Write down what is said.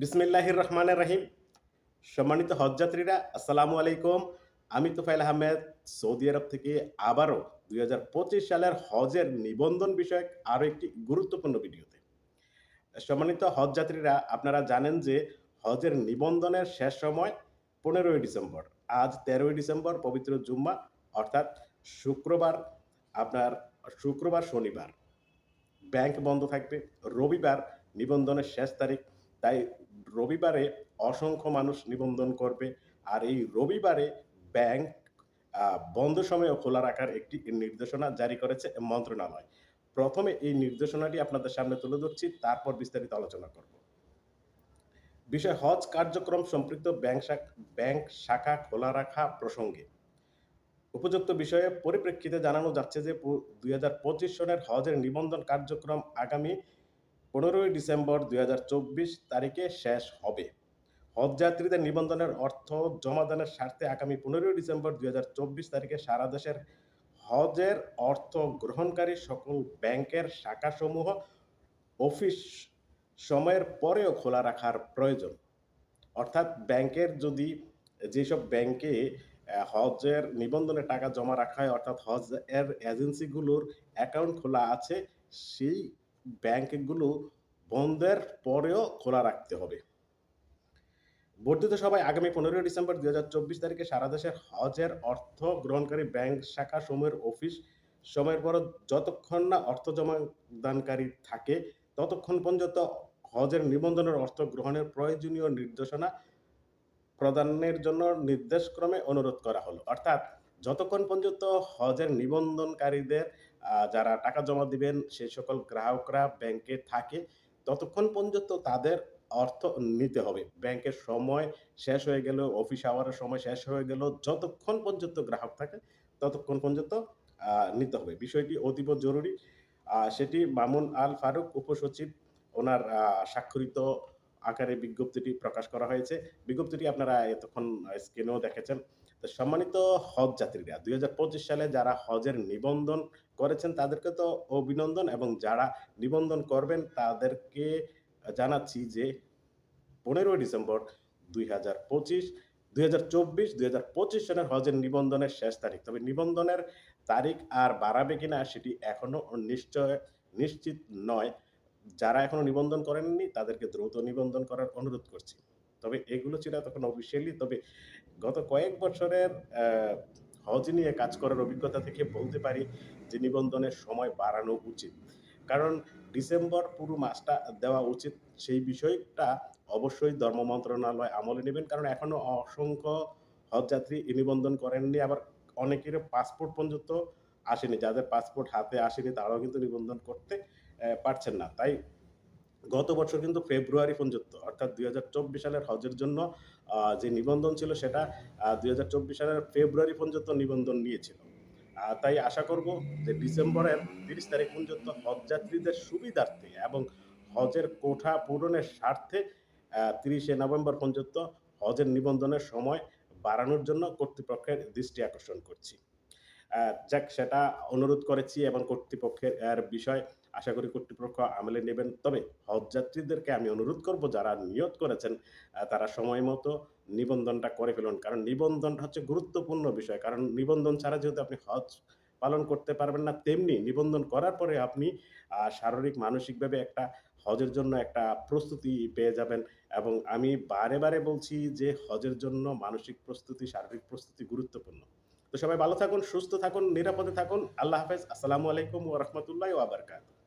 বিসমিল্লাহির রহমানের রাহিম। সম্মানিত হজযাত্রীরা, আসসালামু আলাইকুম। আমি তোফাইল আহমেদ, সৌদি আরব থেকে আবারও দুই হাজার পঁচিশ সালের হজের নিবন্ধন বিষয়ক আরও একটি গুরুত্বপূর্ণ ভিডিওতে। সম্মানিত হজযাত্রীরা, আপনারা জানেন যে হজের নিবন্ধনের শেষ সময় পনেরোই ডিসেম্বর। আজ তেরোই ডিসেম্বর, পবিত্র জুম্মা, অর্থাৎ শুক্রবার, আপনার শুক্রবার, শনিবার। ব্যাংক বন্ধ থাকবে, রবিবার নিবন্ধনের শেষ তারিখ। তাই রবিবারে অসংখ্য মানুষ নিবন্ধন করবে আর এই রবিবারে ব্যাংক বন্ধ সময়ে খোলা রাখার একটি নির্দেশনা জারি করেছে মন্ত্রণালয়। প্রথমে এই নির্দেশনাটি আপনাদের সামনে তুলে ধরছি, তারপর বিস্তারিত আলোচনা করব। বিষয় হজ কার্যক্রম সম্পৃক্ত ব্যাংক ব্যাংক শাখা খোলা রাখা প্রসঙ্গে। উপযুক্ত বিষয়ে পরিপ্রেক্ষিতে জানানো যাচ্ছে যে দুই হাজার পঁচিশ সনের হজের নিবন্ধন কার্যক্রম আগামী পনেরোই ডিসেম্বর দুই হাজার চব্বিশ তারিখে শেষ হবে। হজযাত্রীদের নিবন্ধনের অর্থ জমাদানের স্বার্থে আগামী পনেরোই ডিসেম্বর দু হাজার চব্বিশ তারিখে সারা দেশের হজের অর্থ গ্রহণকারী সকল ব্যাংকের শাখাসমূহ অফিস সময়ের পরেও খোলা রাখার প্রয়োজন। অর্থাৎ ব্যাংকের যদি যেসব ব্যাংকে হজের নিবন্ধনে টাকা জমা রাখা হয়, অর্থাৎ হজ এর এজেন্সিগুলোর অ্যাকাউন্ট খোলা আছে, সেই ব্যাংকগুলো বন্ধের পরেও খোলা রাখতে হবে। বর্ধিত সভায় আগামী পনেরোই ডিসেম্বর দুই হাজার চব্বিশ তারিখে সারা দেশের হজের অর্থ গ্রহণকারী ব্যাংক শাখা সমূহের অফিস সময়ের পর যতক্ষণ না অর্থ জমাদানকারী থাকে, ততক্ষণ পর্যন্ত হজের নিবন্ধনের অর্থ গ্রহণের প্রয়োজনীয় নির্দেশনা প্রদানের জন্য নির্দেশক্রমে অনুরোধ করা হলো। অর্থাৎ যতক্ষণ পর্যন্ত হজের নিবন্ধনকারীদের যারা টাকা জমা দিবেন সেই সকল গ্রাহকরা ব্যাংকে থাকে। ততক্ষণ পর্যন্ত তাদের অর্থ নিতে হবে। ব্যাংকের সময় শেষ হয়ে গেল, অফিস আওয়ারের সময় শেষ হয়ে গেল, যতক্ষণ পর্যন্ত গ্রাহক থাকে, ততক্ষণ পর্যন্ত নিতে হবে। বিষয়টি অতীব জরুরি। সেটি মামুন আল ফারুক উপসচিব, ওনার স্বাক্ষরিত আকারে বিজ্ঞপ্তিটি প্রকাশ করা হয়েছে। বিজ্ঞপ্তিটি আপনারা এতক্ষণ স্ক্রিনেও দেখেছেন। তো সম্মানিত হজ যাত্রীরা, দুই হাজার পঁচিশ সালে যারা হজের নিবন্ধন করেছেন, তাদেরকে তো অভিনন্দন এবং যারা নিবন্ধন করবেন, তাদেরকে জানাচ্ছি যে পনেরোই ডিসেম্বর দুই হাজার পঁচিশ, দুই হাজার চব্বিশ হাজার পঁচিশ হজের নিবন্ধনের শেষ তারিখ। তবে নিবন্ধনের তারিখ আর বাড়াবে কিনা সেটি এখনও নিশ্চয়, নিশ্চিত নয়। যারা এখনও নিবন্ধন করেননি, তাদেরকে দ্রুত নিবন্ধন করার অনুরোধ করছি। তবে এগুলো ছিল তখন অফিসিয়ালি তবে গত কয়েক বছরের হজ নিয়ে কাজ করার অভিজ্ঞতা থেকে বলতে পারি যে নিবন্ধনের সময় বাড়ানো উচিত। কারণ ডিসেম্বর পুরো মাসটা দেওয়া উচিত, সেই বিষয়টা অবশ্যই ধর্ম মন্ত্রণালয় আমলে নেবেন। কারণ এখনও অসংখ্য হজযাত্রী নিবন্ধন করেননি, আবার অনেকের পাসপোর্ট পর্যন্ত আসেনি। যাদের পাসপোর্ট হাতে আসেনি, তারাও কিন্তু নিবন্ধন করতে পারছেন না। তাই গত বছর কিন্তু ফেব্রুয়ারি পর্যন্ত, অর্থাৎ দুই হাজার চব্বিশ সালের হজের জন্য যে নিবন্ধন ছিল সেটা দুই হাজার চব্বিশ সালের ফেব্রুয়ারি পর্যন্ত নিবন্ধন নিয়েছিল। তাই আশা করব যে ডিসেম্বরের তিরিশ তারিখ পর্যন্ত হজযাত্রীদের সুবিধার্থে এবং হজের কোঠা পূরণের স্বার্থে তিরিশে নভেম্বর পর্যন্ত হজের নিবন্ধনের সময় বাড়ানোর জন্য কর্তৃপক্ষের দৃষ্টি আকর্ষণ করছি। যাক, সেটা অনুরোধ করেছি এবং কর্তৃপক্ষের বিষয় আশা করি কর্তৃপক্ষ আমলে নেবেন। তবে হজযাত্রীদেরকে আমি অনুরোধ করব, যারা নিয়ত করেছেন তারা সময় মতো নিবন্ধনটা করে ফেলুন। কারণ নিবন্ধনটা হচ্ছে গুরুত্বপূর্ণ বিষয়। কারণ নিবন্ধন ছাড়া যেহেতু আপনি হজ পালন করতে পারবেন না, তেমনি নিবন্ধন করার পরে আপনি শারীরিক, মানসিকভাবে একটা হজের জন্য একটা প্রস্তুতি পেয়ে যাবেন। এবং আমি বারে বারে বলছি যে হজের জন্য মানসিক প্রস্তুতি, শারীরিক প্রস্তুতি গুরুত্বপূর্ণ। তো সবাই ভালো থাকুন, সুস্থ থাকুন, নিরাপদে থাকুন। আল্লাহ হাফেজ। আসসালামু আলাইকুম ওয়া রাহমাতুল্লাহি ওয়া বারাকাতুহু।